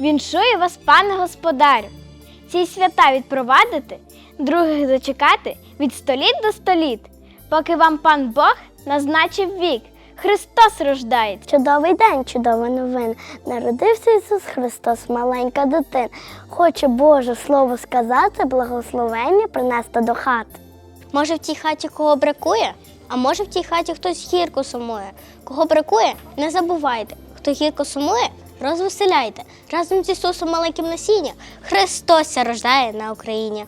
Віншую вас, пане господарю. Ці свята відпровадити, других зачекати від століт до століт, поки вам пан Бог назначив вік. Христос рождається. Чудовий день, чудова новина. Народився Ісус Христос, маленька дитина. Хоче Боже Слово сказати, благословення принести до хати. Може, в тій хаті кого бракує, а може в тій хаті хтось гірко сумує. Кого бракує, не забувайте. Хто гірко сумує, розвеселяйте. Разом з Ісусом маленьким насіння Христос рождає на Україні.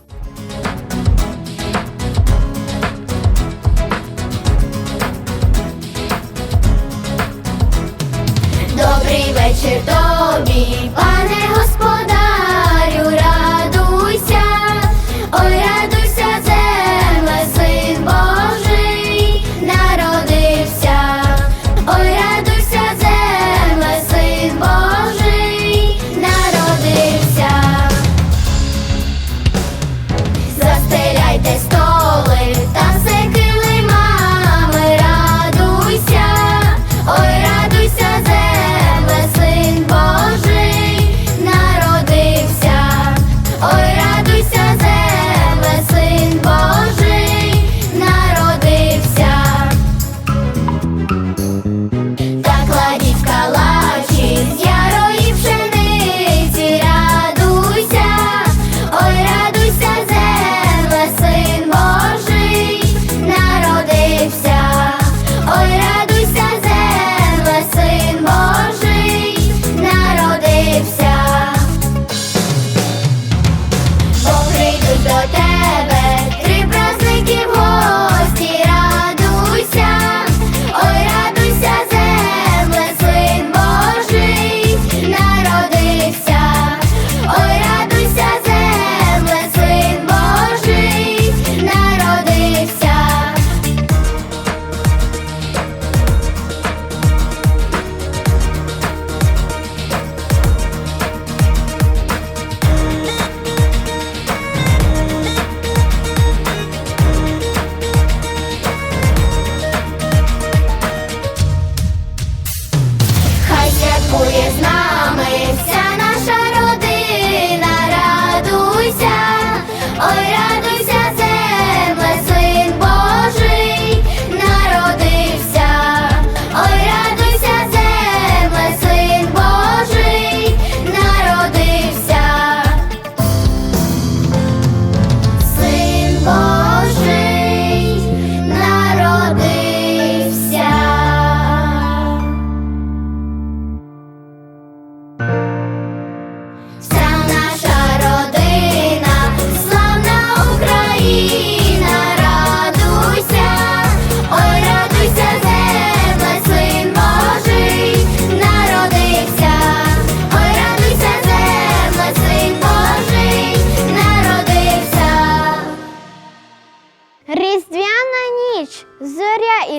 Хай святкує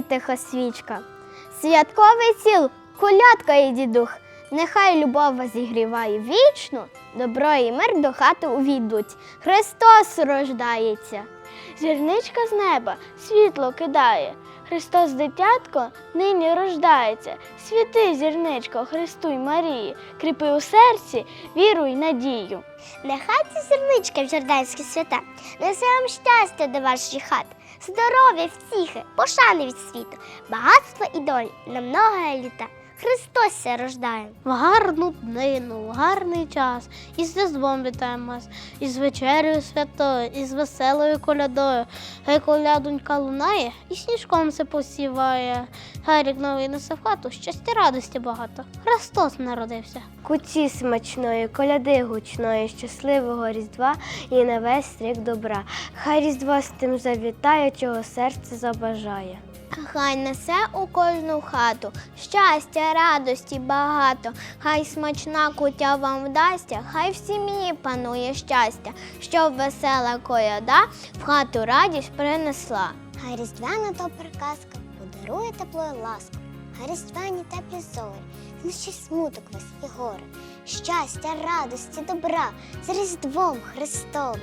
зоря і тихосвічка, святковий ціл, колядка і дідух. Нехай любов вас зігріває вічно, добро і мир до хати увійдуть. Христос рождається. Зірничка з неба світло кидає. Христос дитятко нині рождається. Святи, зірничко, й Марії, кріпи у серці віру й надію. Нехай ці зірнички в жорданські свята несе вам щастя до вашої хати, здоров'я, втіхи, пошани від світу, багатства і долі на много літа. Христос ся рождає. В гарну днину, в гарний час, із Різдвом вітаємо вас, із вечерею святою, із веселою колядою. Хай колядонька лунає і сніжком се посіває. Хай рік новий несе в хату, щастя радості багато. Христос народився. Куці смачної, коляди гучної, щасливого Різдва і на весь рік добра. Хай Різдво з тим завітає, чого серце забажає. Хай несе у кожну хату щастя, радості багато. Хай смачна кутя вам вдасться, хай в сім'ї панує щастя, щоб весела коляда в хату радість принесла. Хай різдвяна добра казка подарує тепло і ласку. Хай різдвяні теплі зорі, знищить смуток весь і горе. Щастя, радості, добра з Різдвом Христовим.